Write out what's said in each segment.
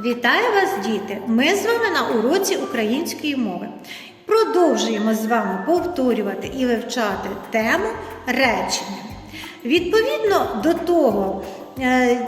Вітаю вас, діти! Ми з вами на уроці української мови. Продовжуємо з вами повторювати і вивчати тему речення. Відповідно до того, е,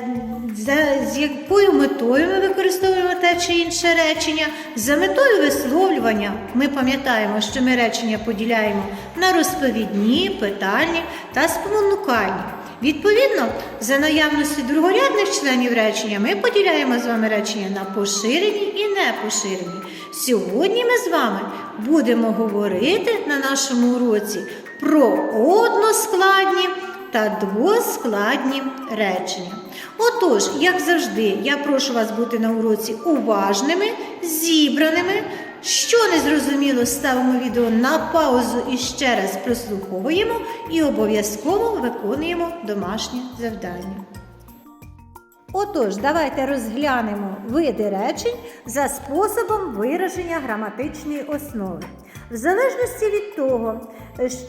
з якою метою ми використовуємо те чи інше речення, за метою висловлювання ми пам'ятаємо, що ми речення поділяємо на розповідні, питальні та спонукальні. Відповідно, за наявності другорядних членів речення ми поділяємо з вами речення на поширені і непоширені. Сьогодні ми з вами будемо говорити на нашому уроці про односкладні та двоскладні речення. Отож, як завжди, я прошу вас бути на уроці уважними, зібраними. Що не зрозуміло, ставимо відео на паузу і ще раз прослуховуємо і обов'язково виконуємо домашнє завдання. Отож, давайте розглянемо види речень за способом вираження граматичної основи. В залежності від того,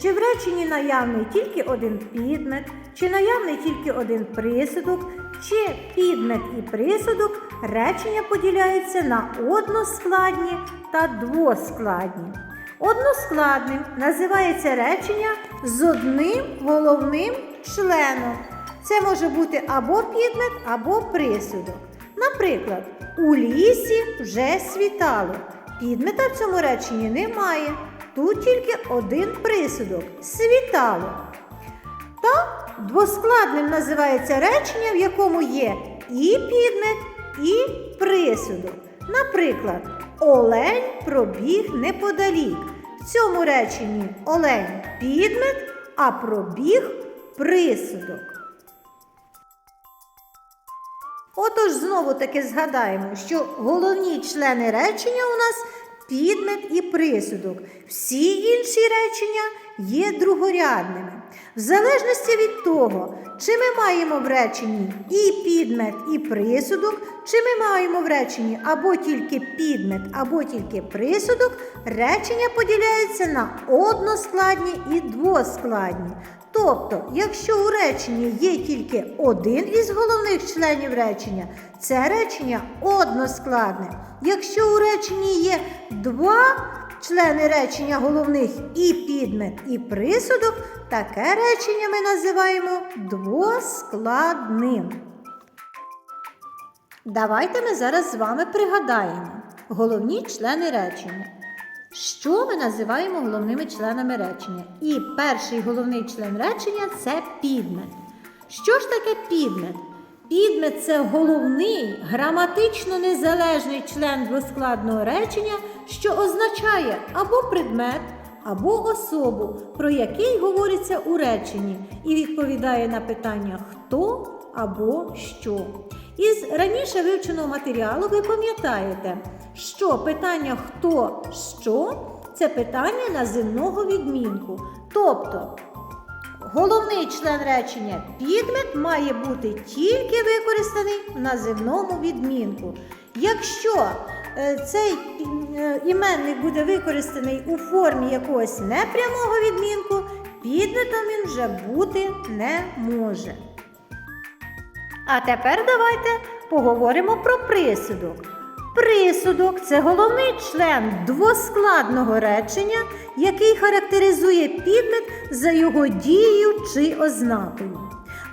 чи в реченні наявний тільки один підмет, чи наявний тільки один присудок, чи підмет і присудок, речення поділяються на односкладні та двоскладні. Односкладним називається речення з одним головним членом. Це може бути або підмет, або присудок. Наприклад, у лісі вже світало. Підмета в цьому реченні немає. Тут тільки один присудок світало. Та двоскладним називається речення, в якому є і підмет, і присудок. Наприклад, олень пробіг неподалік. В цьому реченні олень підмет, а пробіг присудок. Отож, знову таки згадаємо, що головні члени речення у нас підмет і присудок. Всі інші речення є другорядними. В залежності від того, чи ми маємо в реченні і підмет, і присудок, чи ми маємо в реченні або тільки підмет, або тільки присудок, речення поділяються на односкладні і двоскладні. Тобто, якщо у реченні є тільки один із головних членів речення, це речення односкладне. Якщо у реченні є два члени речення головних і підмет, і присудок, таке речення ми називаємо двоскладним. Давайте ми зараз з вами пригадаємо головні члени речення. Що ми називаємо головними членами речення? І перший головний член речення це підмет. Що ж таке підмет? Підмет це головний граматично незалежний член двоскладного речення, що означає або предмет, або особу, про який говориться у реченні, і відповідає на питання хто або що. Із раніше вивченого матеріалу ви пам'ятаєте, що питання хто що це питання називного відмінку. Тобто головний член речення підмет має бути тільки використаний в називному відмінку. Якщо е, цей е, іменник буде використаний у формі якогось непрямого відмінку, підметом він вже бути не може. А тепер давайте поговоримо про присудок. Присудок це головний член двоскладного речення, який характеризує підмет за його дією чи ознакою.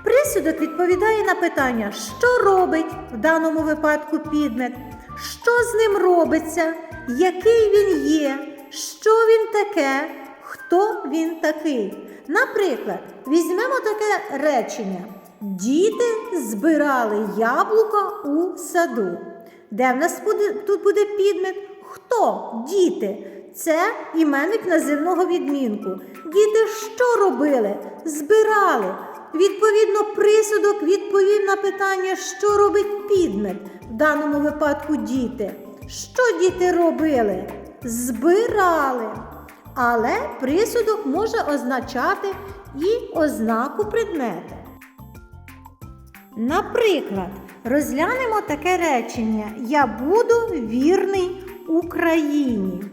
Присудок відповідає на питання, що робить в даному випадку підмет, що з ним робиться, який він є, що він таке, хто він такий. Наприклад, візьмемо таке речення. Діти збирали яблука у саду. Де в нас буде, тут буде підмет? Хто? Діти. Це іменник називного відмінку. Діти що робили? Збирали. Відповідно, присудок відповів на питання, що робить підмет, в даному випадку діти. Що діти робили? Збирали. Але присудок може означати і ознаку предмета. Наприклад, розглянемо таке речення Я буду вірний Україні.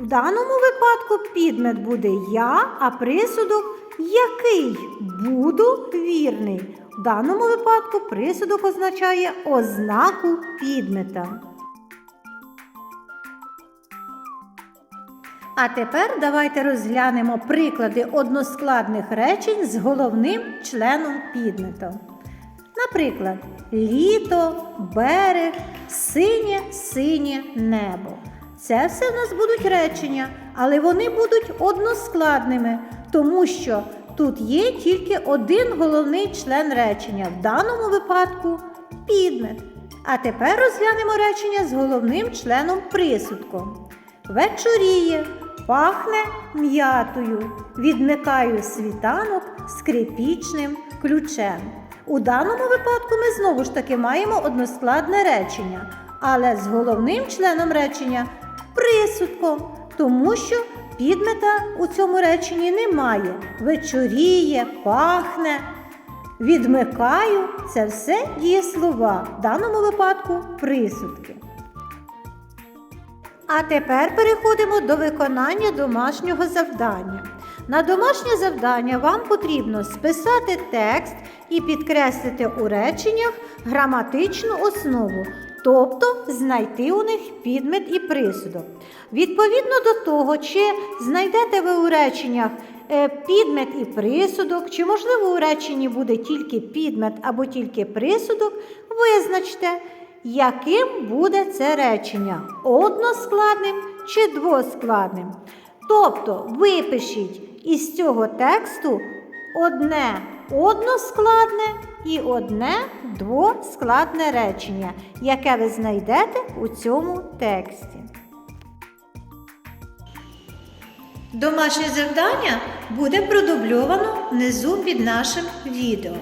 В даному випадку підмет буде я, а присудок який буду вірний. В даному випадку присудок означає ознаку підмета. А тепер давайте розглянемо приклади односкладних речень з головним членом підмета. Наприклад, літо, берег, синє синє небо. Це все в нас будуть речення, але вони будуть односкладними, тому що тут є тільки один головний член речення, в даному випадку підмет. А тепер розглянемо речення з головним членом присудком. Вечоріє, пахне м'ятою, відмикаю світанок скрипічним ключем. У даному випадку ми знову ж таки маємо односкладне речення, але з головним членом речення присудком, тому що підмета у цьому реченні немає. Вечоріє, пахне, відмикаю це все дієслова, в даному випадку присудки. А тепер переходимо до виконання домашнього завдання. На домашнє завдання вам потрібно списати текст і підкреслити у реченнях граматичну основу, тобто знайти у них підмет і присудок. Відповідно до того, чи знайдете ви у реченнях е, підмет і присудок, чи можливо у реченні буде тільки підмет або тільки присудок, визначте, яким буде це речення односкладним чи двоскладним. Тобто випишіть із цього тексту одне односкладне і одне двоскладне речення, яке ви знайдете у цьому тексті. Домашнє завдання буде продубльовано внизу під нашим відео.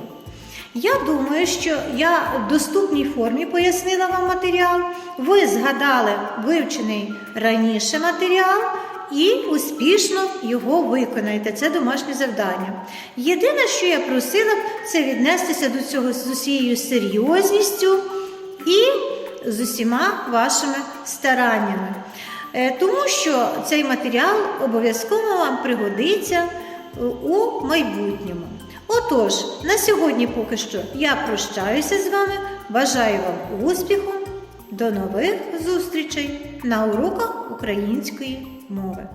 Я думаю, що я в доступній формі пояснила вам матеріал. Ви згадали вивчений раніше матеріал і успішно його виконаєте. Це домашнє завдання. Єдине, що я просила б, це віднестися до цього з усією серйозністю і з усіма вашими стараннями. Е, Тому що цей матеріал обов'язково вам пригодиться е, у майбутньому. Отож, на сьогодні поки що я прощаюся з вами. Бажаю вам успіху. До нових зустрічей на уроках української мови.